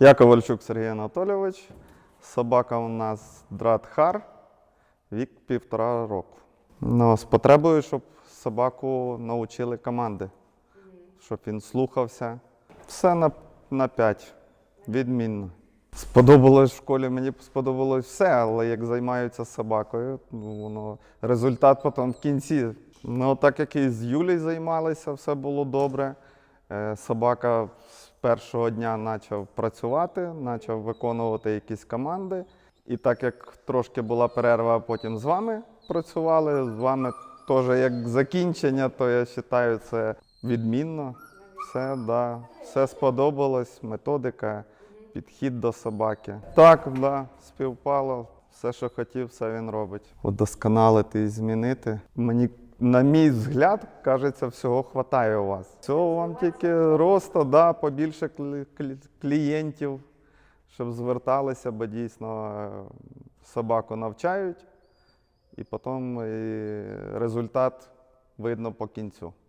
Я Ковальчук Сергій Анатолійович. Собака у нас Дратхар, вік півтора року. Ну, з потребою, щоб собаку навчили команди, щоб він слухався. Все на, на 5. Відмінно. Сподобалось в школі, мені сподобалось все, але як займаються собакою, ну, воно результат потім в кінці. Ну, так як і з Юлією займалися, все було добре. Е, Собака першого дня почав працювати, почав виконувати якісь команди. І так як трошки була перерва, потім з вами працювали, з вами теж як закінчення, то я вважаю це відмінно. Все, да, все сподобалось, методика, підхід до собаки. Так, да, співпало. Все, що хотів, все він робить. Удосконалити і змінити. Мені, на мій взгляд, кажеться, всього хватає у вас. Всього вам тільки росту, да, побільше клі- клі- клієнтів, щоб зверталися, бо дійсно е, собаку навчають, і потім і результат видно по кінцю.